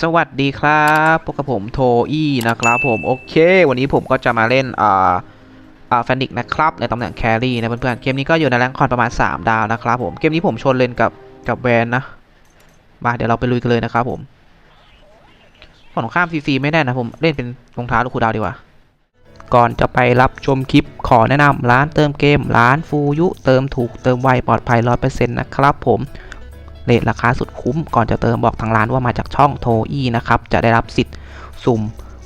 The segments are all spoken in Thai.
สวัสดีครับพบกับผมโทอี้นะครับผม โอเค วันนี้ผมก็จะมาเล่นอ่าอ่าแฟนิกนะครับ ในตำแหน่งแครี่นะเพื่อนๆ เกมนี้ก็อยู่ในแรงคอนประมาณ 3 ดาวนะครับผม เกมนี้ผมชนเลนกับกับแวนนะ มาเดี๋ยวเราไปลุยกันเลยนะครับผมฝั่งตรงข้ามซีซีไม่ได้นะผมเล่นเป็นรองเท้าลูกคูดาวดีกว่า ก่อนจะไปรับชมคลิปขอแนะนำร้านเติมเกม ร้านฟูยุ เติมถูกเติมไวปลอดภัย100%นะครับผม เลทราคาสุดคุ้มก่อนจะเติมบอกทางร้านว่ามาจากช่องโทอีนะครับจะได้รับสิทธิ์สุ่ม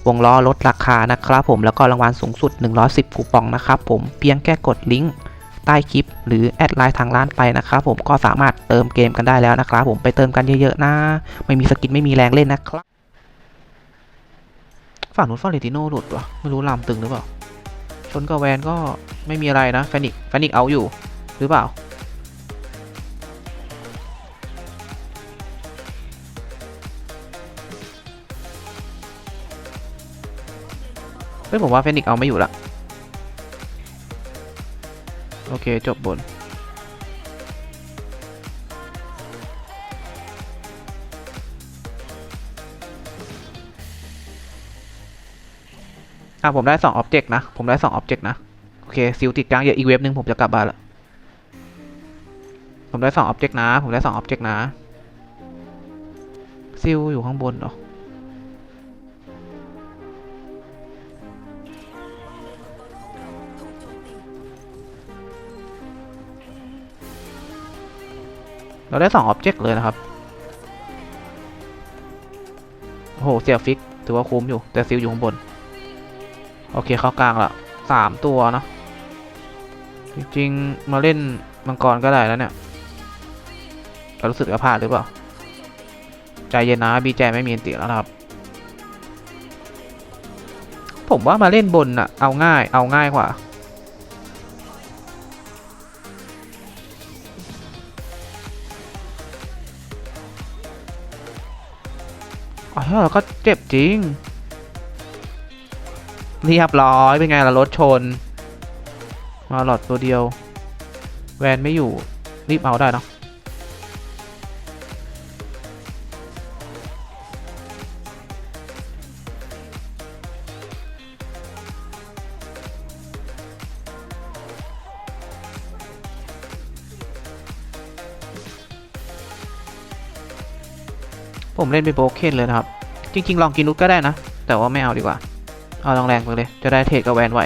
วงล้อลดราคานะครับผมแล้วก็รางวัลสูงสุด 110 คูปองนะครับผมเพียงแค่กดลิงก์ใต้คลิป หรือแอดไลน์ทางร้านไปนะครับผมก็สามารถเติมเกมกันได้แล้วนะครับผมไปเติมกันเยอะๆนะไม่มีสกินไม่มีแรงเล่นนะครับฝั่งนู้นฟอเรติโนหลุดวะไม่รู้ลามตึงหรือเปล่าชนกับแวนก็ไม่มีอะไรนะแฟนิกแฟนิกเอาอยู่หรือเปล่า ฮ้ยผมว่าเฟนิกเอาไม่อยู่ละโอเค จบบน อะ ผมได้สองออบเจกต์นะ ผมได้สองออบเจกต์นะ โอเค ซิลติดกลางเยอะอีกเว็บหนึ่งผมจะกลับบ้านละ ผมได้สองออบเจกต์นะ ผมได้สองออบเจกต์นะ ซิลอยู่ข้างบนเหรอ เราได้สองออบเจกต์เลยนะครับ โอ้โห เสียฟิก ถือว่าคุ้มอยู่ แต่ซิลอยู่ข้างบน โอเค เข้ากลางละสามตัวเนะจริงๆ มาเล่นมังกรก็ได้แล้วเนี่ยเรารู้สึกว่าพลาดหรือเปล่า ใจเย็นนะ บีแจไม่มีอันติแล้วครับ ผมว่ามาเล่นบนอะเอาง่าย เอาง่ายกว่า อ๋อก็เจ็บจริง เรียบร้อย เป็นไงล่ะรถชน มาหลอดตัวเดียว แวนไม่อยู่ รีบเอาได้เนาะ ผมเล่นเป็นโบเคนเลยนะครับ จริง ๆ ลองกินนุชก็ได้นะ แต่ว่าไม่เอาดีกว่า เอาแรงๆไปเลย จะได้เทรดกับแวนไว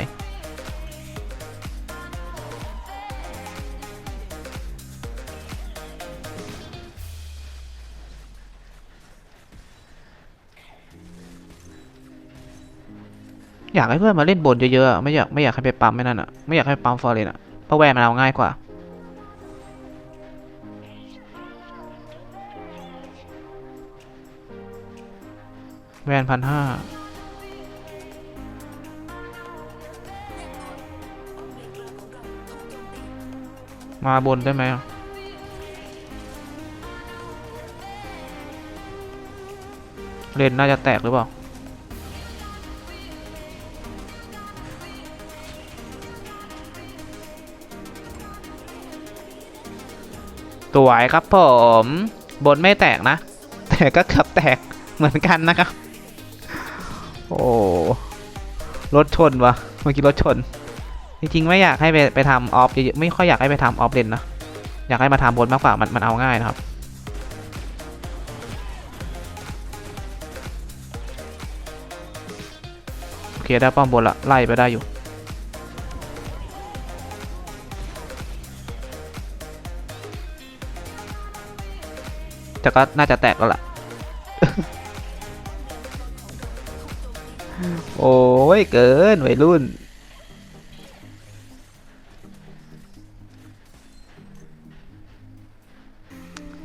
อยากให้เพื่อนมาเล่นบนเยอะๆ ไม่อยากไม่อยากให้ไปปั๊มไม่นั่นอะ ไม่อยากให้ปั๊มฟอร์เรนอะเพราะแวนมันเอาง่ายกว่า แวนพันห้ามาบนได้ไหมเลนน่าจะแตกหรือเปล่าสวยครับผม บนไม่แตกนะ แต่ก็เกือบแตกเหมือนกันนะครับ โอ้รถชนวะเมื่อกี้รถชน จริงๆ ไม่อยากให้ไปไปทำออฟเยอะๆไม่ค่อยอยากให้ไปทำออฟเลนนะอยากให้มาทำบนมากกว่ามันมันเอาง่ายนะครับโอเคได้ป้อมบนละไล่ไปได้อยู่แต่ก็น่าจะแตกแล้วล่ะ โอ้ยเกินวัยรุ่น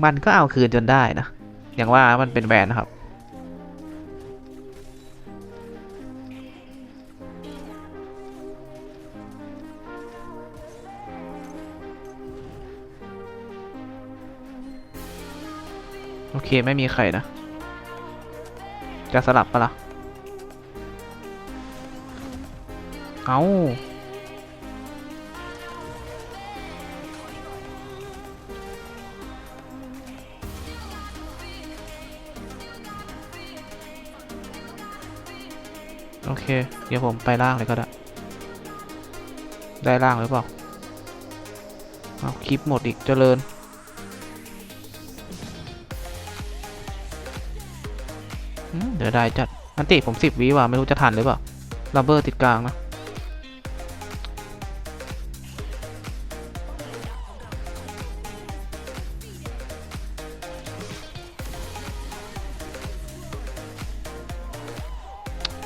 มันก็เอาคืนจนได้นะ อย่างว่ามันเป็นแบรนด์นะครับ โอเคไม่มีใครนะ จะสลับปะล่ะ เอาโอเค เดี๋ยวผมไปล่างเลยก็ได้ ได้ล่างหรือเปล่า เอาคลิปหมดอีกเจริญเดี๋ยวได้จัดอันติผมสิบวิว่ะไม่รู้จะทันหรือเปล่าลัมเบอร์ติดกลางนะ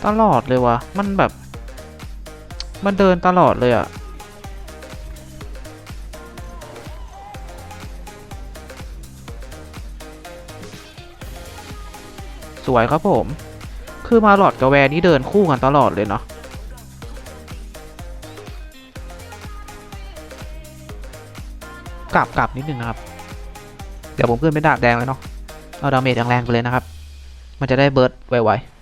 ตลอดเลยวะมันแบบ มันเดินตลอดเลยอะสวยครับผม คือมาหลอดกับแวนนี่เดินคู่กันตลอดเลยเนาะกลับกลับนิดนึงนะครับ เดี๋ยวผมขึ้นเป็นดาบแดงเลยเนาะ เอาดาเมจแรงๆไปเลยนะครับ มันจะได้เบิร์ดไวๆ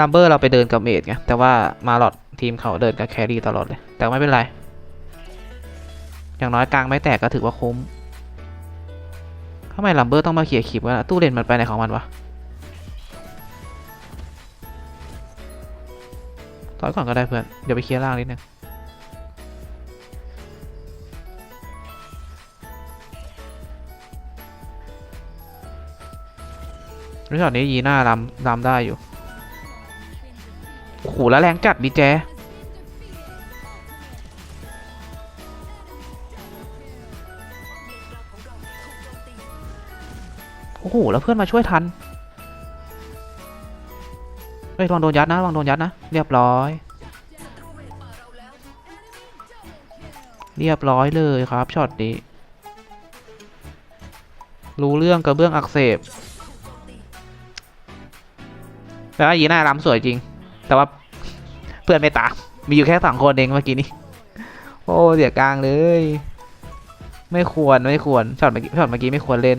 ลัมเบอร์เราไปเดินกับเมดไงแต่ว่ามาหลอดทีมเขาเดินกับแครี่ตลอดเลย แต่ไม่เป็นไร อย่างน้อยกลางไม่แตกก็ถือว่าคุ้มทำไมลัมเบอร์ต้องมาเขี่ยขีบวะตู้เลนมันไปไหนของมันวะถอยก่อนก็ได้เพื่อน เดี๋ยวไปเคลียร์ล่างนิดนึงรู้ช็อตนี้ยีหน้าลำลำได้อยู่ โอ้โหแล้วแรงจัดดีแจโอ้โหแล้วเพื่อนมาช่วยทันเฮ้ยลองโดนยัดนะลองโดนยัดนะ เรียบร้อย เรียบร้อยเลยครับช็อตนี้รู้เรื่องกระเบื้องอักเสบแล้วยีหน้าล้ำสวยจริง แต่ว่าเพื่อนไม่ตามมีอยู่แค่สองคนเองเมื่อกี้นี้ โอ้เสียกลางเลย ไม่ควรไม่ควรช็อตเมื่อกี้ช็อตเมื่อกี้ไม่ควรเล่น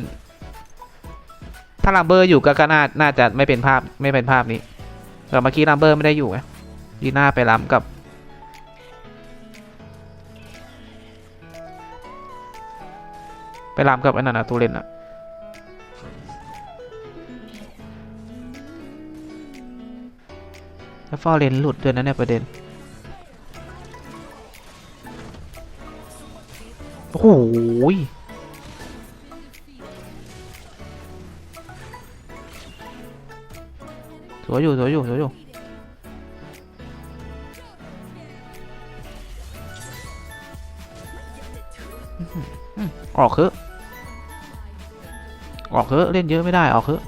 ถ้าลัมเบอร์อยู่ก็ก็น่าน่าจะไม่เป็นภาพไม่เป็นภาพนี้แต่เมื่อกี้ลัมเบอร์ไม่ได้อยู่ไงยีน่าไปล้ำกับไปล้ำกับไอ้นั่นนะตูเล่นอะ แล้วฟอร์เรนหลุดด้วยนะเนี่ยประเด็น โอ้โหยสวยอยู่สวยอยู่สวยอยู่อื้อหืออืออกเถอะออกเถอะเล่นเยอะไม่ได้ออกเถอ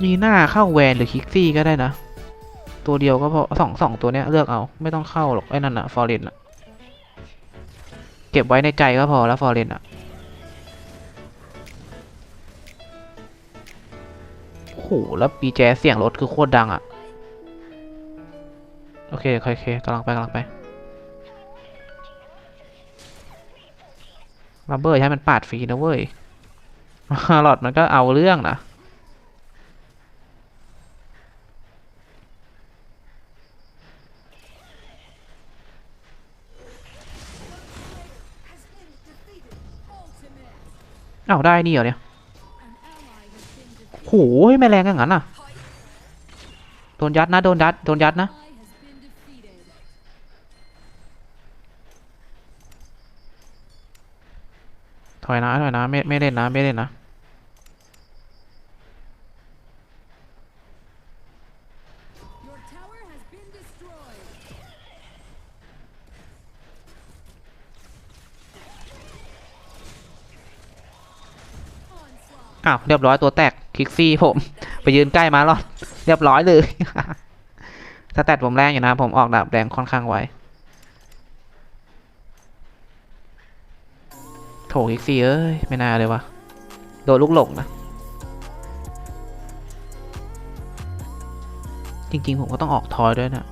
ะยีหน้าเข้าแวนหรือคิกซี่ก็ได้นะ ตัวเดียวก็พอสองสองตัวเนี้ยเลือกเอาไม่ต้องเข้าหรอกไอ้นั่นอะฟอร์เรนอะเก็บไว้ในใจก็พอแล้วฟอร์เรนอะโอ้โหแล้วปีแจเสียงรถคือโคตรดังอะโอเคโอเคโอเคกำลังไปกำลังไปลัมเบอร์ใช้มันปาดฟรีนะเว้ยหลอดมันก็เอาเรื่องนะ อ้าวได้นี่เหรอเนี่ยโหแม่แรงอย่างนั้นอะ โดนยัดนะ โดนยัด โดนยัดนะ ถอยนะ ถอยนะ ไม่ ไม่เล่นนะ ไม่เล่นนะ อ้าวเรียบร้อยตัวแตกคิกซี่ผม ไปยืนใกล้มาหรอดเรียบร้อยเลยสแตทผมแรงอยู่นะ ผมออกดาบแรงค่อนข้างไวโถคิกซี่เอ้ย ไม่น่าเลยวะโดนลูกหลงนะ จริง ๆ ผมก็ต้องออกทอยด้วยนะ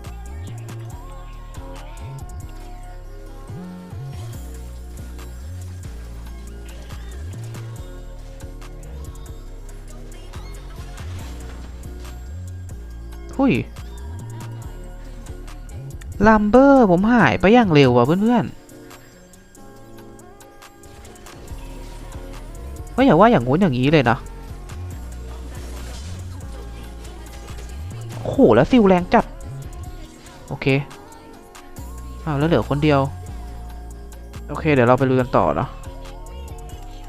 ลัมเบอร์ผมหายไปอย่างเร็วว่ะเพื่อนก็อย่าว่าอย่างงู้นอย่างนี้เลยนะโอ้โหแล้วซิลแรงจัด โอเคอ้าวแล้วเหลือคนเดียว โอเค เดี๋ยวเราไปลุยกันต่อเนาะ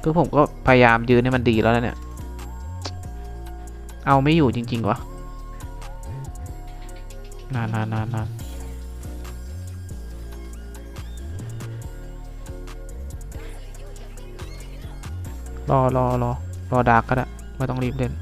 คือผมก็พยายามยืนให้มันดีแล้วนะเนี่ย เอาไม่อยู่จริงๆวะนานนา รอรอรอรอดาร์กก็ได้ไม่ต้องรีบเล่น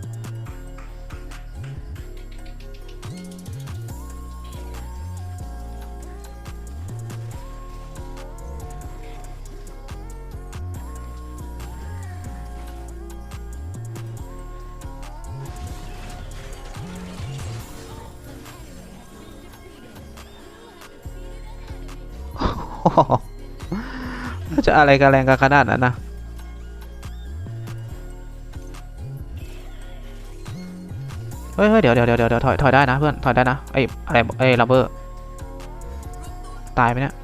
จะอะไรกันแรงกันขนาดนั้นนะ เฮ้ยเดี๋ยวเดี๋ยวเดี๋ยวเดี๋ยวถอยถอยได้นะเพื่อนถอยได้นะไอ้อะไรไอ้ลับเบอร์ตายไหมเนี่ย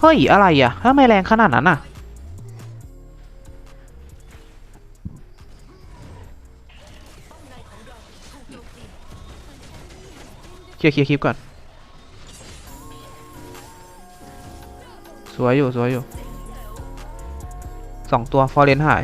เฮ้ย อะไรอะทำไมแรงขนาดนั้นอะ เคลียร์คลิปก่อน สวยอยู่ สวยอยู่สองตัว ฟอร์เรนหาย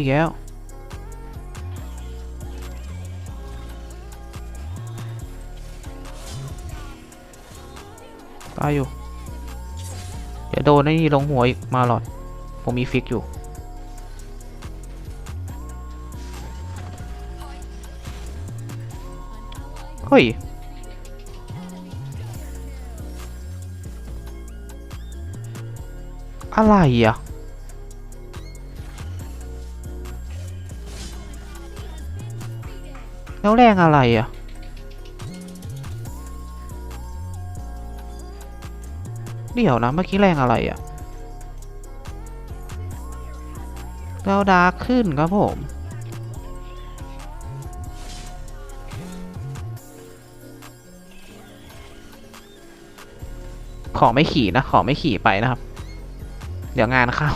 อีกแล้ว ตายอยู่ เดี๋ยวโดนไอ้นี่ลงหัวอีกมาหลอด ผมมีฟิกอยู่เฮ้ยอะไรอะ แล้วแรงอะไรอะ เดี๋ยวนะ เมื่อกี้แรงอะไรอะแล้วดาร์ขึ้นครับผม ขอไม่ขี่นะ ขอไม่ขี่ไปนะครับ เดี๋ยวงานเข้า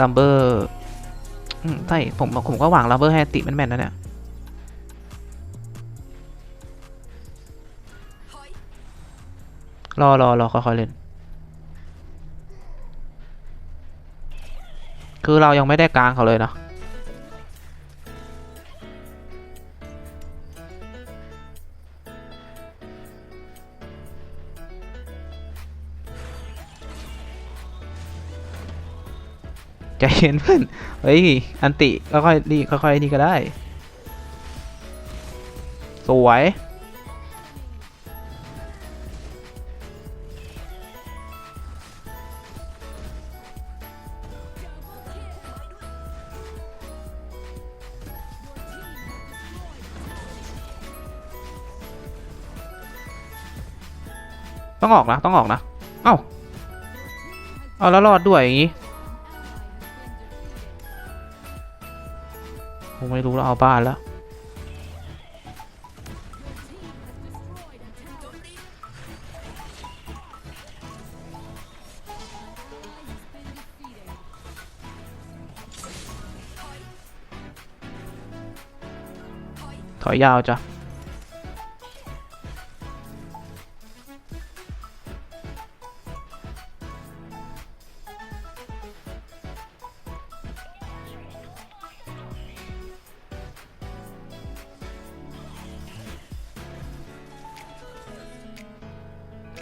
ลัมเบอร์ใช่ผมผมก็หวังลัมเบอร์ให้ติแมนๆนะเนี่ยรอรอรอค่อยๆเล่น คือเรายังไม่ได้กลางเขาเลยนะ ใจเย็นเพื่อนเฮ้ย อันติค่อยๆนี่ค่อยๆนี่ก็ได้ สวย ต้องออกนะ ต้องออกนะ เอ้า เอาแล้วรอดด้วยอย่างนี้ งไม่รู้แล้วเอาบ้านแล้วถอยยาวจ้ะ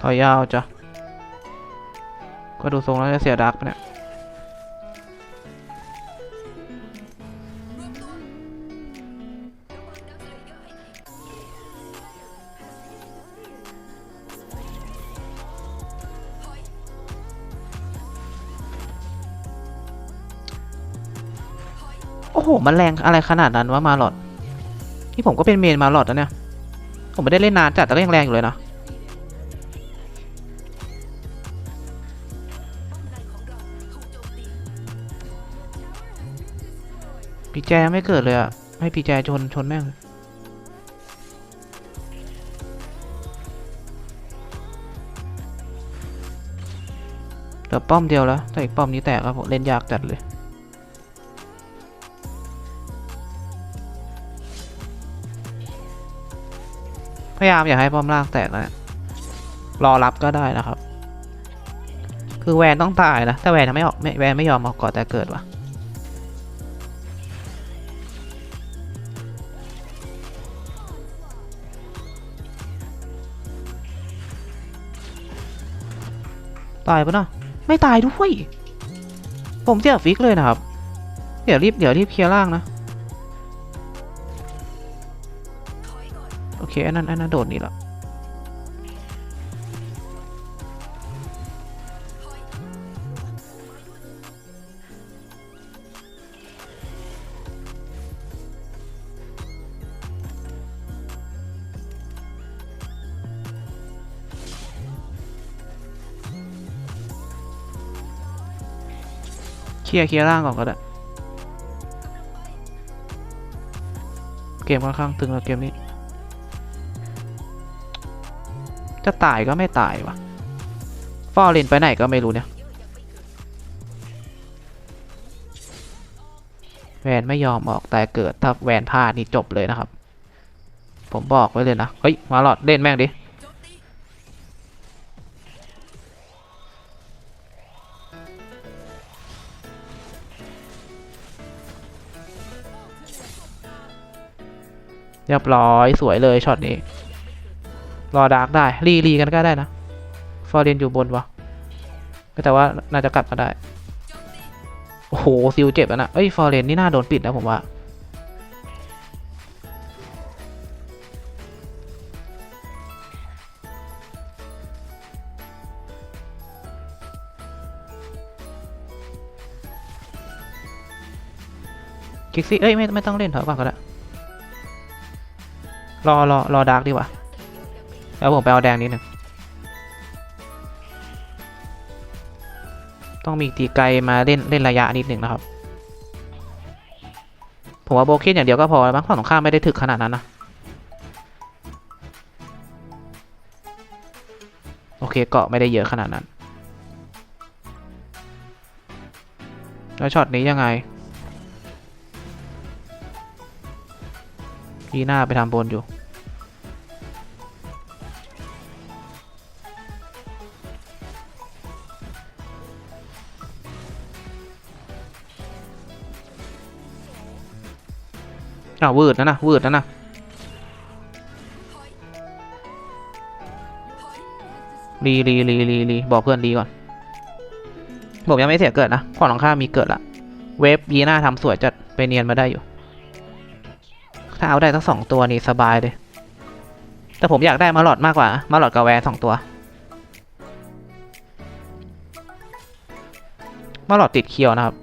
ถอยยาวจ้ะ ก็ดูทรงแล้วจะเสียดักไปเนี่ย โอ้โห มันแรงอะไรขนาดนั้นว่ามาหลอดที่ผมก็เป็นเมนมาหลอดแล้วเนี่ย ผมไม่ได้เล่นนานจัดแต่ก็ยังแรงอยู่เลยนะ จไม่เกิดเลยอะให้ปีแจชนชนแม่งเลยเหลือป้อมเดียวแล้วแต่อีกป้อมนี้แตกครับผมเล่นยากจัดเลยพยายามอย่าให้ป้อมล่างแตกนะรอรับก็ได้นะครับ คือแวนต้องตายนะถ้าแวนไม่ออกแวนไม่ยอมออกก่อนแต่เกิดวะ ตายปะเนาะไม่ตายด้วย ผมเสียฟิกเลยนะครับ เดี๋ยวรีบเดี๋ยวรีบเคลียร์ล่างนะ โอเคอันนั้นอันนั้นโดดนี่ละ ลียร์เคลียร์ล่างก่อนก็ได้ เกมค่อนข้างตึงแล้วเกมนี้ จะตายก็ไม่ตายวะฟอร์เรนไปไหนก็ไม่รู้เนี่ยแวนไม่ยอมออกแต่เกิดถ้าแวนพลาดนี่จบเลยนะครับ ผมบอกไว้เลยนะ เฮ้ย มาหลอดเล่นแม่งดิ เรียบร้อยสวยเลยช็อตนี้ รอดาร์กได้รีรีกันก็ได้นะ ฟอร์เรนอยู่บนวะแต่ว่าน่าจะกลับมาได้ โอ้โหซิลเจ็บแล้วนะเอ้ยฟอร์เรนนี่น่าโดนปิดนะผมว่าคิกซี่เอ้ยไม่ไม่ต้องเล่นถอยก่อนก็ได้ รอรอรอดาร์กดีกว่าแล้วผมไปเอาแดงนิดหนึ่งต้องมีตีไกลมาเล่นเล่นระยะนิดหนึ่งนะครับ ผมว่าโบเคนอย่างเดียวก็พอแล้วมั้งฝั่งตรงข้ามไม่ได้ถึกขนาดนั้นนะโอเคเกาะไม่ได้เยอะขนาดนั้น แล้วช็อตนี้ยังไง ยีหน้าไปทำบนอยู่อ้าววืดนะนะวืดนะนะรีรีรีรีรีบอกเพื่อนรีก่อนผมยังไม่เสียเกิดนะฝั่งตรงข้ามีเกิดละ เวฟยีน้าทำสวยจัดไปเนียนมาได้อยู่ ถ้าเอาได้ทั้งสองตัวนี่สบายเลย แต่ผมอยากได้มาหลอดมากกว่า มาหลอดกับแวนสองตัว มาหลอดติดเคียวนะครับ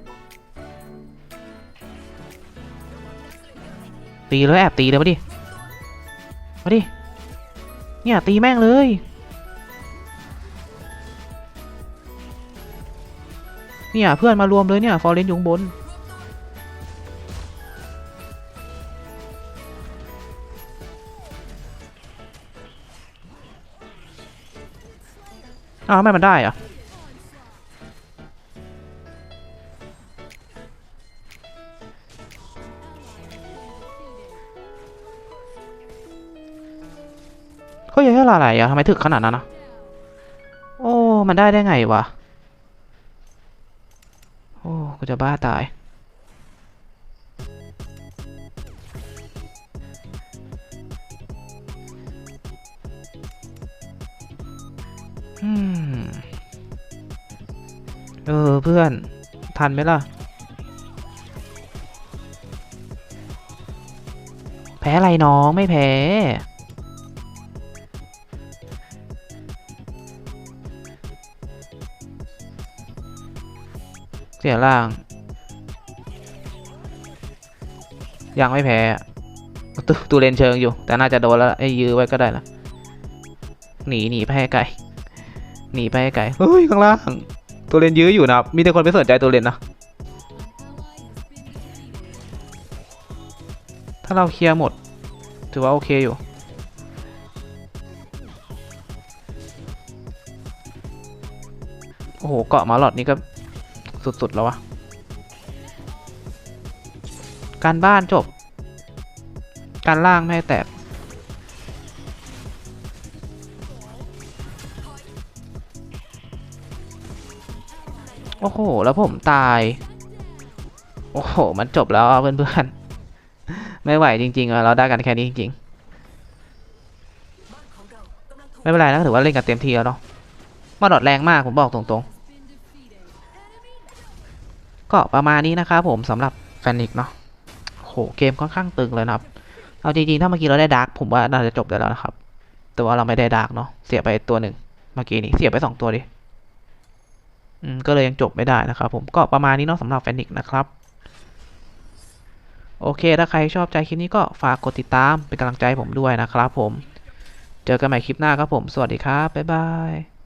ตีเลยแอบตีเลยมาดิ มาดิ เนี่ยตีแม่งเลยเนี่ยเพื่อนมารวมเลยเนี่ยฟอร์เรนอยู่งบน อ้าวทำไมมันได้อะก็ยังแค่ละไหลอะทำไมถึกขนาดนั้นนะโอ้ มันได้ได้ไงวะ โอ้ กูจะบ้าตายอืม เออเพื่อน ทันไหมล่ะ แพ้อะไรน้องไม่แพ้ เสียล่าง ยังไม่แพ้อะตูตูเลนเชิงอยู่ แต่น่าจะโดนแล้วไอ้ยื้อไว้ก็ได้นะหนีหนีไปให้ไกลหนีไปให้ไกลเฮ้ยข้างล่าง ตัวเลนยื้ออยู่นะครับ มีแต่คนไม่สนใจตัวเลนนะ ถ้าเราเคลียร์หมด ถือว่าโอเคอยู่ โอ้โห เกาะมาหลอดนี่ก็สุด ๆ แล้ววะ การบ้านจบ การล่างไม่แตก โอ้โห แล้วผมตาย โอ้โห มันจบแล้วอะเพื่อนๆไม่ไหวจริง ๆ เราได้กันแค่นี้จริงๆ ไม่เป็นไรนะถือว่าเล่นกันเต็มที่แล้วเนาะมาดอดแรงมากผมบอกตรงๆ ก็ประมาณนี้นะครับผมสำหรับแฟนิกเนาะโหเกมค่อนข้างตึงเลยนะครับ เอาจริงๆ ถ้าเมื่อกี้เราได้ดาร์กผมว่าน่าจะจบได้แล้วนะครับ แต่ว่าเราไม่ได้ดาร์กเนาะเสียไปตัวหนึ่งเมื่อกี้นี้เสียไปสองตัวดิ ก็เลยยังจบไม่ได้นะครับผมก็ประมาณนี้เนาะสำหรับแฟนิกนะครับ โอเค ถ้าใครชอบใจคลิปนี้ก็ฝากกดติดตามเป็นกำลังใจผมด้วยนะครับผม เจอกันใหม่คลิปหน้าครับผม สวัสดีครับ บ๊ายบาย